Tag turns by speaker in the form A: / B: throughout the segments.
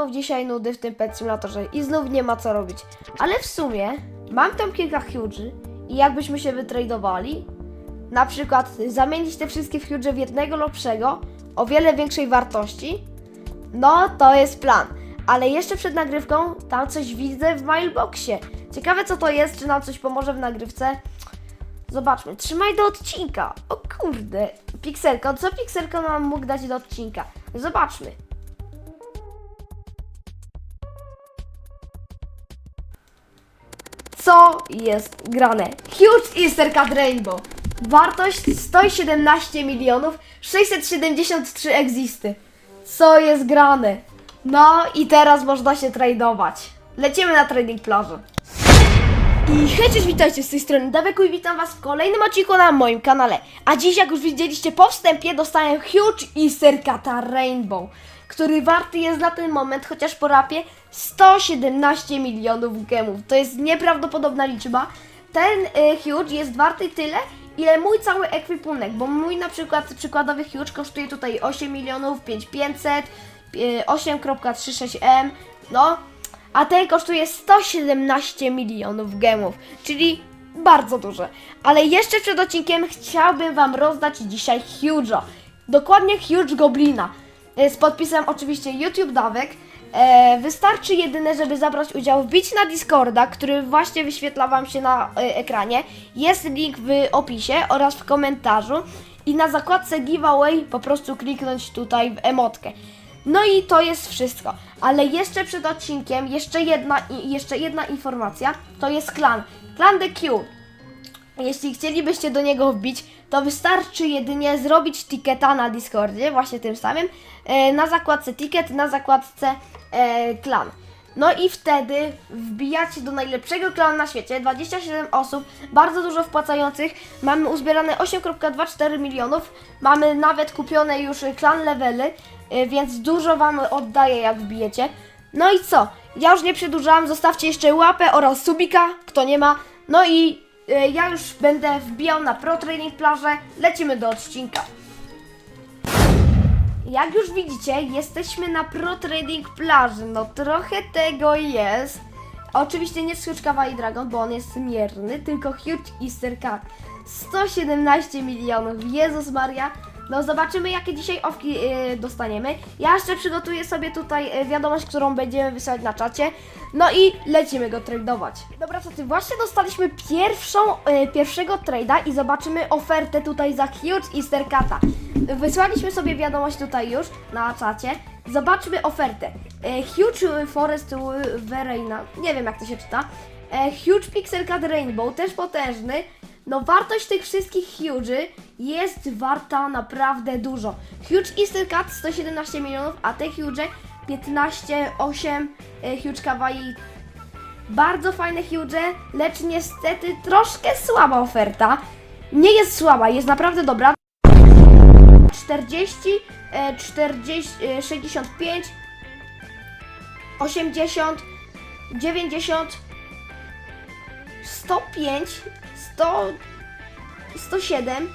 A: znów dzisiaj nudy w tym Pet Simulatorze i znów nie ma co robić. Ale w sumie mam tam kilka huge'y i jakbyśmy się wytradowali, na przykład zamienić te wszystkie huge w jednego lepszego, o wiele większej wartości, no to jest plan. Ale jeszcze przed nagrywką tam coś widzę w mailboxie. Ciekawe co to jest, czy nam coś pomoże w nagrywce. Zobaczmy, trzymaj do odcinka. O kurde, Pixelko, co Pixelko nam mógł dać do odcinka? Zobaczmy. Co jest grane? Huge Easter Card Rainbow. Wartość 117 milionów 673 egzisty. Co jest grane? No i teraz można się tradować. Lecimy na trading plażę. I hej, cześć, witajcie z tej strony Daweku i witam was w kolejnym odcinku na moim kanale. A dziś, jak już widzieliście po wstępie, dostałem Huge Easter Cata Rainbow, który warty jest na ten moment, chociaż po rapie, 117 milionów gemów. To jest nieprawdopodobna liczba. Ten y, Huge jest warty tyle, ile mój cały ekwipunek, bo mój na przykład przykładowy Huge kosztuje tutaj 8 milionów 5500, y, 8.36M, no a ten kosztuje 117 milionów gemów, czyli bardzo duże. Ale jeszcze przed odcinkiem chciałbym Wam rozdać dzisiaj Huge'a. Dokładnie Huge Goblina. E, Z podpisem oczywiście YouTube Dawek. E, wystarczy jedyne, żeby zabrać udział, wbić na Discorda, który właśnie wyświetla Wam się na e, ekranie. Jest link w opisie oraz w komentarzu. I na zakładce giveaway po prostu kliknąć tutaj w emotkę. No i to jest wszystko. Ale jeszcze przed odcinkiem, jeszcze jedna, jeszcze jedna informacja, to jest klan. Klan The Q. Jeśli chcielibyście do niego wbić, to wystarczy jedynie zrobić ticketa na Discordzie, właśnie tym samym, e, na zakładce ticket, na zakładce e, klan. No i wtedy wbijacie do najlepszego klanu na świecie, 27 osób, bardzo dużo wpłacających, mamy uzbierane 8.24 milionów, mamy nawet kupione już klan levely, więc dużo Wam oddaję jak wbijecie. No i co? Ja już nie przedłużam, zostawcie jeszcze łapę oraz subika, kto nie ma. No i e, ja już będę wbijał na Pro Training plażę, lecimy do odcinka. Jak już widzicie, jesteśmy na Pro Trading plaży. No trochę tego jest. Oczywiście nie Skrzyczkawa i Dragon, bo on jest mierny, tylko Huge Easter Card. 117 milionów, Jezus Maria. No zobaczymy jakie dzisiaj owki yy, dostaniemy. Ja jeszcze przygotuję sobie tutaj yy, wiadomość, którą będziemy wysyłać na czacie. No i lecimy go tradować. Dobra, co ty? Właśnie dostaliśmy pierwszą, yy, pierwszego trada i zobaczymy ofertę tutaj za Huge Easter Cata. Wysłaliśmy sobie wiadomość tutaj już na czacie. Zobaczmy ofertę. E, Huge Forest Verena, nie wiem jak to się czyta. E, Huge Pixel Cut Rainbow, też potężny. No wartość tych wszystkich Huge jest warta naprawdę dużo. Huge Easter Cut 117 milionów, a te Huge 15, 8 e, Huge Kawaii bardzo fajne huge, lecz niestety troszkę słaba oferta. Nie jest słaba, jest naprawdę dobra. 40, e, 40, e, 65, 80, 90, 105, 100, 107,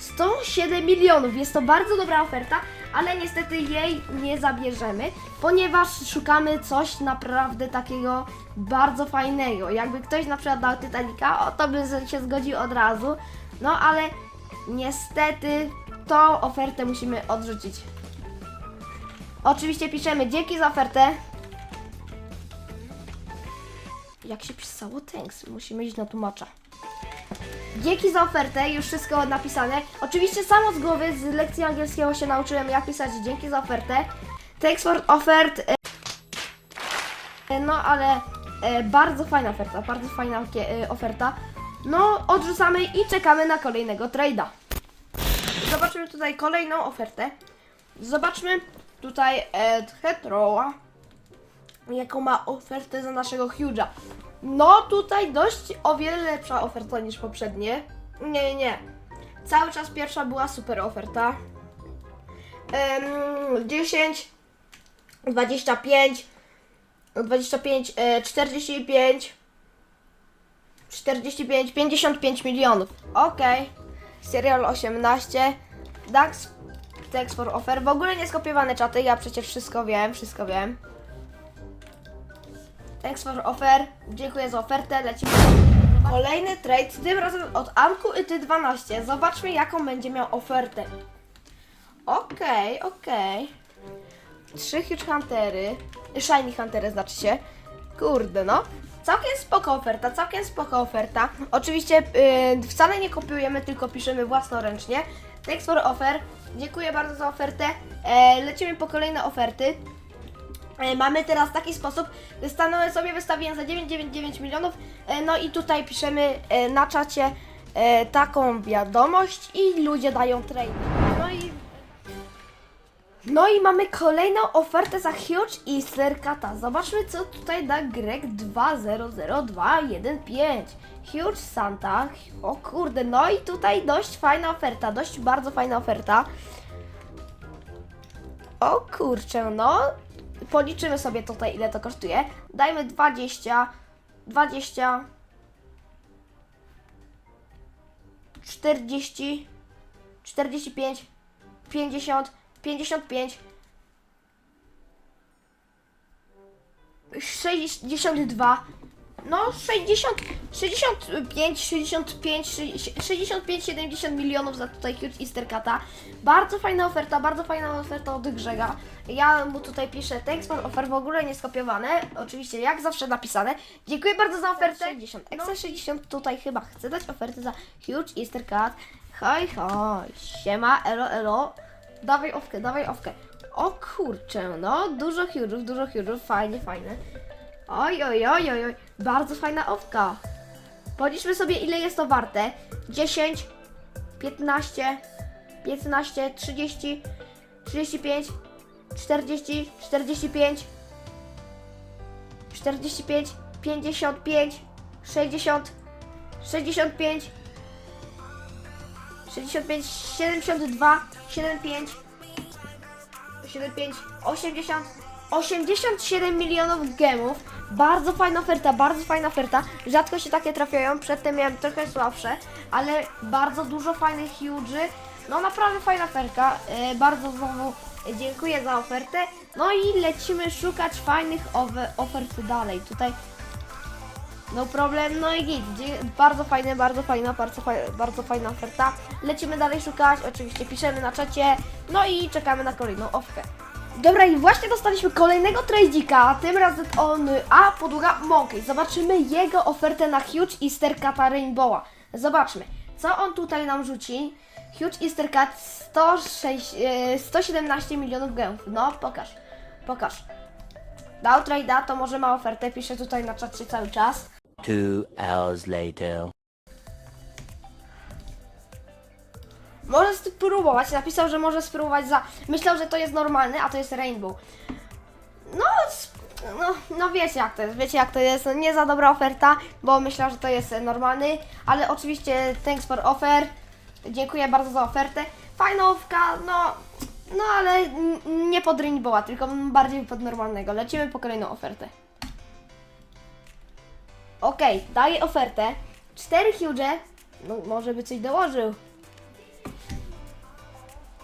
A: 107 milionów. Jest to bardzo dobra oferta, ale niestety jej nie zabierzemy, ponieważ szukamy coś naprawdę takiego bardzo fajnego. Jakby ktoś na przykład dał Titanica, o to by się zgodził od razu. No ale niestety tą ofertę musimy odrzucić. Oczywiście piszemy dzięki za ofertę. Jak się pisało thanks? Musimy iść na tłumacza. Dzięki za ofertę, już wszystko napisane. Oczywiście samo z głowy, z lekcji angielskiego się nauczyłem jak pisać dzięki za ofertę. Thanks for offered. e, No ale e, bardzo fajna oferta, bardzo fajna e, oferta. No, odrzucamy i czekamy na kolejnego trade'a. Zobaczmy tutaj kolejną ofertę. Zobaczmy tutaj Ed Hetroa, jaką ma ofertę za naszego Huge'a. No tutaj dość o wiele lepsza oferta niż poprzednie. Nie, nie, nie. Cały czas pierwsza była super oferta. Em, 10, 25, 25, e, 45, 45, 55 milionów. Okej. Serial 18. Dax. Thanks for offer. W ogóle nie skopiowane czaty, ja przecież wszystko wiem, wszystko wiem. Thanks for offer. Dziękuję za ofertę. Lecimy. Kolejny trade, tym razem od Anku i ty 12. Zobaczmy jaką będzie miał ofertę. Okej, okej. Trzy Huge Huntery. Shiny Huntery znaczy się. Kurde no. Całkiem spoko oferta, całkiem spoko oferta. Oczywiście yy, wcale nie kopiujemy, tylko piszemy własnoręcznie. Thanks for offer. Dziękuję bardzo za ofertę. E, lecimy po kolejne oferty. E, Mamy teraz taki sposób, stanąłem sobie, wystawiłem za 999 milionów, e, no i tutaj piszemy e, na czacie taką wiadomość i ludzie dają trade. No i no i mamy kolejną ofertę za Huge Easter Kata. Zobaczmy co tutaj da Greg 200215. Huge Santa. O kurde, no i tutaj dość fajna oferta, dość bardzo fajna oferta. O kurczę, no. Policzymy sobie tutaj, ile to kosztuje. Dajmy 20, 20, 40, 45, 50, 55, 62, no 60, 65, 65, 65, 70 milionów za tutaj Huge Easter Cata. Bardzo fajna oferta, bardzo fajna oferta od Grzega. Ja mu tutaj piszę thanks for offer, w ogóle nie skopiowane, oczywiście jak zawsze napisane. Dziękuję bardzo za ofertę. 60, Excel 60 tutaj chyba chce dać ofertę za Huge Easter Cat. Hoj, hoj, siema, elo, elo. Dawaj owkę, dawaj owkę. O kurczę, no, dużo huge'ów, dużo huge'ów, fajnie, fajne. Oj, oj, oj, oj, oj, bardzo fajna owka. Policzmy sobie, ile jest to warte. 10, 15, 15, 30, 35, 40, 45, 45, 55, 60, 65, 65, 72, 75, 75, 80, 87 milionów gemów. Bardzo fajna oferta, bardzo fajna oferta. Rzadko się takie trafiają, przedtem miałem trochę słabsze, ale bardzo dużo fajnych huge'y. No naprawdę fajna oferta. E, bardzo znowu dziękuję za ofertę. No i lecimy szukać fajnych ofert dalej. Tutaj no problem, no i git. Bardzo fajne, bardzo fajna, bardzo, faj- bardzo fajna oferta. Lecimy dalej szukać, oczywiście piszemy na czacie, no i czekamy na kolejną ofkę. Dobra i właśnie dostaliśmy kolejnego tradzika, tym razem on A podługa Monkey. Zobaczymy jego ofertę na Huge Easter Cata Rainbowa. Zobaczmy, co on tutaj nam rzuci. Huge Easter Cat 106, e, 117 milionów gemów. No pokaż, pokaż. Dał trade'a, to może ma ofertę, piszę tutaj na czacie cały czas.
B: Two hours later.
A: Może spróbować. Napisał, że może spróbować za. Myślał, że to jest normalny, a to jest Rainbow. No, no, no wiecie jak to jest. Wiecie jak to jest. No, nie za dobra oferta, bo myślał, że to jest normalny, ale oczywiście thanks for offer. Dziękuję bardzo za ofertę. Fajna no. No ale nie pod Rainbowa, tylko bardziej pod normalnego. Lecimy po kolejną ofertę. Okej, daję ofertę. Cztery huge. No może by coś dołożył.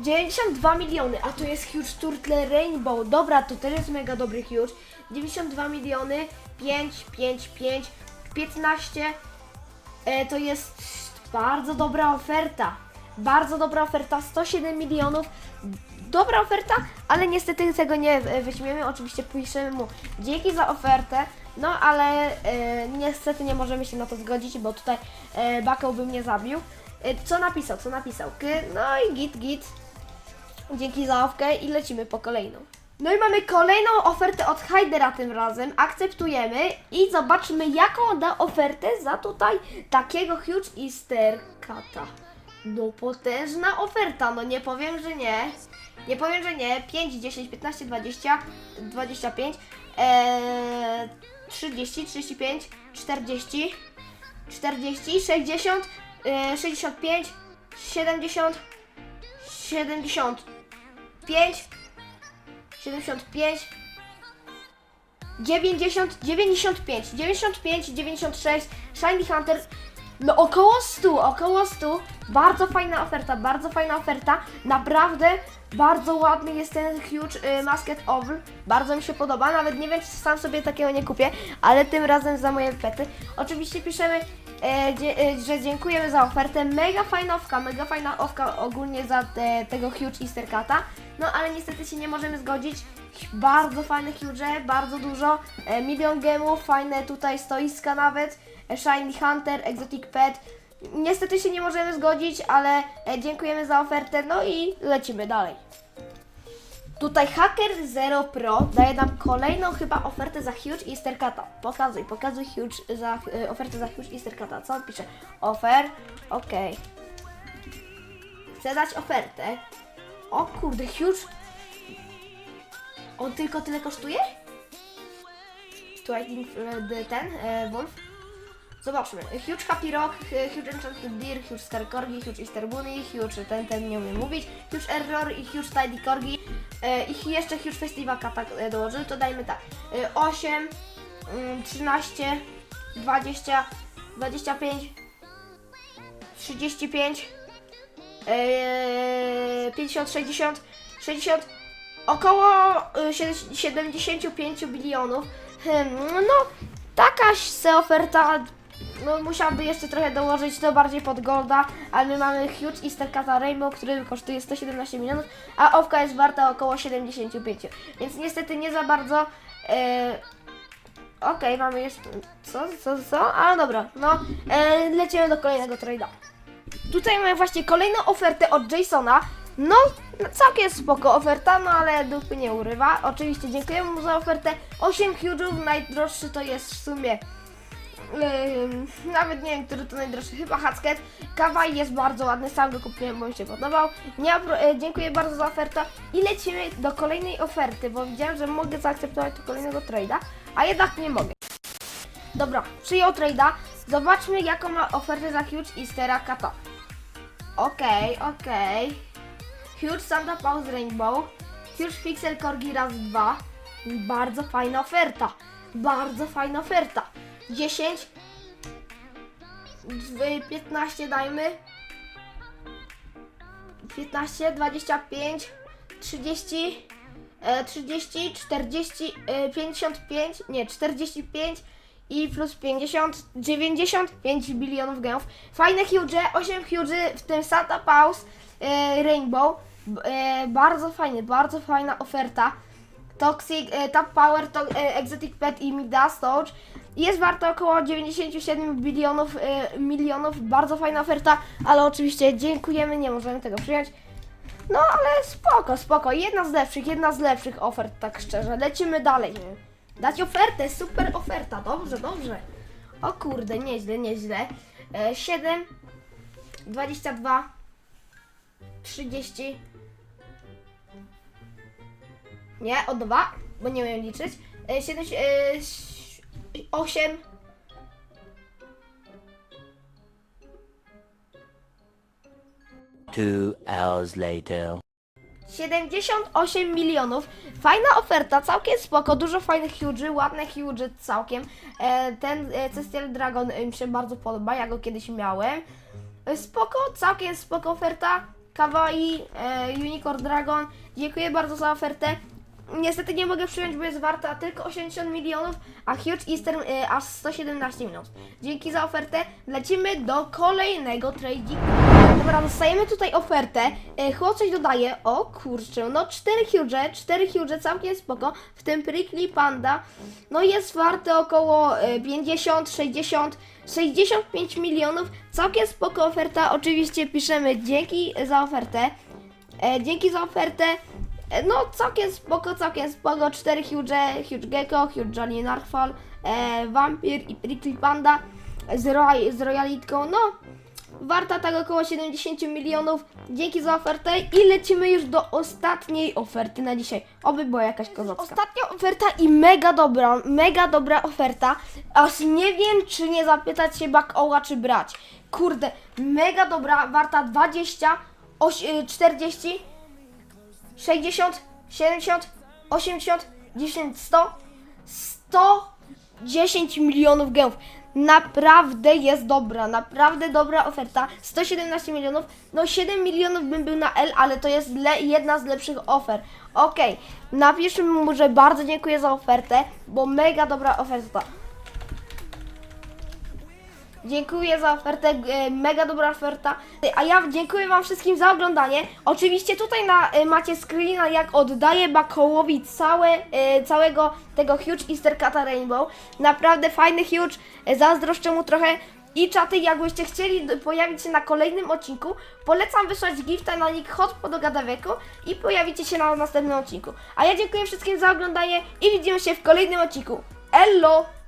A: 92 miliony, a to jest Huge Turtle Rainbow. Dobra, to też jest mega dobry Huge. 92 miliony, 5, 5, 5, 15. E, to jest bardzo dobra oferta. Bardzo dobra oferta, 107 milionów. Dobra oferta, ale niestety tego nie e, weźmiemy. Oczywiście piszemy mu dzięki za ofertę. No ale e, niestety nie możemy się na to zgodzić, bo tutaj e, Baką by mnie zabił. E, co napisał? Co napisał? No i git, git. Dzięki za ławkę i lecimy po kolejną. No i mamy kolejną ofertę od Hydera tym razem. Akceptujemy i zobaczmy jaką da ofertę za tutaj takiego huge easter cata. No potężna oferta, no nie powiem, że nie. Nie powiem, że nie. 5, 10, 15, 20, 25, eee, 30, 35, 40, 40, 60, e, 65, 70, 75, 75, 90, 95, 95, 96, Shiny Hunter, no około 100, około 100, Bardzo fajna oferta, bardzo fajna oferta. Naprawdę bardzo ładny jest ten huge y, Masket Owl. Bardzo mi się podoba. Nawet nie wiem, czy sam sobie takiego nie kupię, ale tym razem za moje pety. Oczywiście piszemy, e, e, że dziękujemy za ofertę. Mega fajna owka, mega fajna owka ogólnie za te, tego huge Easter Cata. No ale niestety się nie możemy zgodzić. Bardzo fajne huge, bardzo dużo. E, milion gemów, fajne tutaj stoiska nawet. E, Shiny Hunter, Exotic Pet. Niestety się nie możemy zgodzić, ale e, dziękujemy za ofertę, no i lecimy dalej. Tutaj Hacker Zero Pro daje nam kolejną chyba ofertę za Huge Easter Cata. Pokazuj, pokazuj huge za, e, ofertę za Huge Easter Cata. Co on pisze? Offer, okej. Chcę dać ofertę. O kurde, Huge. On tylko tyle kosztuje? Think e, ten, e, Wolf. Zobaczmy. Huge Happy Rock, e, Huge Enchanted Deer, Huge Star Corgi, Huge Easter Bunny, Huge ten, ten nie umiem mówić, Huge Error i Huge Tidy Corgi e, i jeszcze Huge Festival Kata e, dołożył, to dajmy tak. E, 8, mm, 13, 20, 25, 35, e, 50, 60, 60, około e, siedem- 75 bilionów. Hmm, no, taka se oferta no musiałby jeszcze trochę dołożyć to bardziej pod Golda, ale my mamy Huge Easter Cata Rainbow, który kosztuje 117 milionów, a Owka jest warta około 75, więc niestety nie za bardzo... E, Okej, mamy jeszcze... Co, co, co? A dobra, no e, lecimy do kolejnego trade'a. Tutaj mamy właśnie kolejną ofertę od Jasona. No całkiem spoko oferta, no ale dupy nie urywa. Oczywiście dziękujemy mu za ofertę. 8 huge'ów, najdroższy to jest w sumie Ym, nawet nie wiem, który to najdroższy, chyba Hatsket. Kawaj jest bardzo ładny, sam go kupiłem, bo mi się podobał. Nie, e, dziękuję bardzo za ofertę i lecimy do kolejnej oferty, bo widziałem, że mogę zaakceptować tu kolejnego trade'a, a jednak nie mogę. Dobra, przyjął trade'a. Zobaczmy, jaką ma ofertę za Huge Eastera Kata. Okej, okej. Huge Santa Paws Rainbow. Huge Pixel Corgi raz dwa. Bardzo fajna oferta. Bardzo fajna oferta. 10. dwie- 15 dajmy. 15, 25, 30, e, 30, 40, e, 55, nie, 45 i plus 50, 95 bilionów gemów. Fajne huge, 8 huge, w tym Santa Paws e, Rainbow. E, bardzo fajny, bardzo fajna oferta. Toxic, e, Tap Power, to, e, Exotic Pet i Midas Touch. Jest warto około 97 bilionów, e, milionów. Bardzo fajna oferta, ale oczywiście dziękujemy, nie możemy tego przyjąć. No ale spoko, spoko. Jedna z lepszych, jedna z lepszych ofert, tak szczerze. Lecimy dalej. Dać ofertę, super oferta, dobrze, dobrze. O kurde, nieźle, nieźle. E, 7, 22, 30, nie, o dwa, bo nie umiem liczyć. E, Siedem, e, osiem.
B: Two hours later.
A: 78 milionów. Fajna oferta, całkiem spoko, dużo fajnych huge, ładne huge całkiem. E, ten e, Cestial Dragon e, mi się bardzo podoba, ja go kiedyś miałem. E, spoko, całkiem spoko oferta. Kawaii, e, Unicorn Dragon, dziękuję bardzo za ofertę. Niestety nie mogę przyjąć, bo jest warta tylko 80 milionów, a Huge Easter e, aż 117 milionów. Dzięki za ofertę. Lecimy do kolejnego tradingu. Dobra, dostajemy tutaj ofertę. E, Chłop coś dodaje. O kurczę, no 4 huge, 4 huge, całkiem spoko. W tym Prickly Panda. No jest warte około e, 50, 60, 65 milionów. Całkiem spoko oferta. Oczywiście piszemy dzięki za ofertę. E, dzięki za ofertę. No, całkiem spoko, całkiem spoko. Cztery huge, huge gecko, huge Jolly Narfal, e, Vampir i Prickly Panda z, Roy, z Royalitką. No, warta tak około 70 milionów. Dzięki za ofertę i lecimy już do ostatniej oferty na dzisiaj. Oby była jakaś kozowska. Ostatnia oferta i mega dobra, mega dobra oferta. Aż nie wiem, czy nie zapytać się Back Oła, czy brać. Kurde, mega dobra, warta 20, oś, y, 40, 60, 70, 80, 10, 100, 110 milionów gemów. naprawdę jest dobra, naprawdę dobra oferta. 117 milionów, no 7 milionów bym był na L, ale to jest jedna z lepszych ofer. Okej, napiszmy mu, że bardzo dziękuję za ofertę, bo mega dobra oferta. Dziękuję za ofertę, e, mega dobra oferta. A ja dziękuję Wam wszystkim za oglądanie. Oczywiście tutaj na, e, macie screena, jak oddaję Bakołowi całe, e, całego tego Huge Easter Cata Rainbow. Naprawdę fajny Huge, zazdroszczę mu trochę. I czaty, jakbyście chcieli pojawić się na kolejnym odcinku, polecam wysłać gifta na nick Hot Podogadaweku i pojawicie się na następnym odcinku. A ja dziękuję wszystkim za oglądanie i widzimy się w kolejnym odcinku. Ello!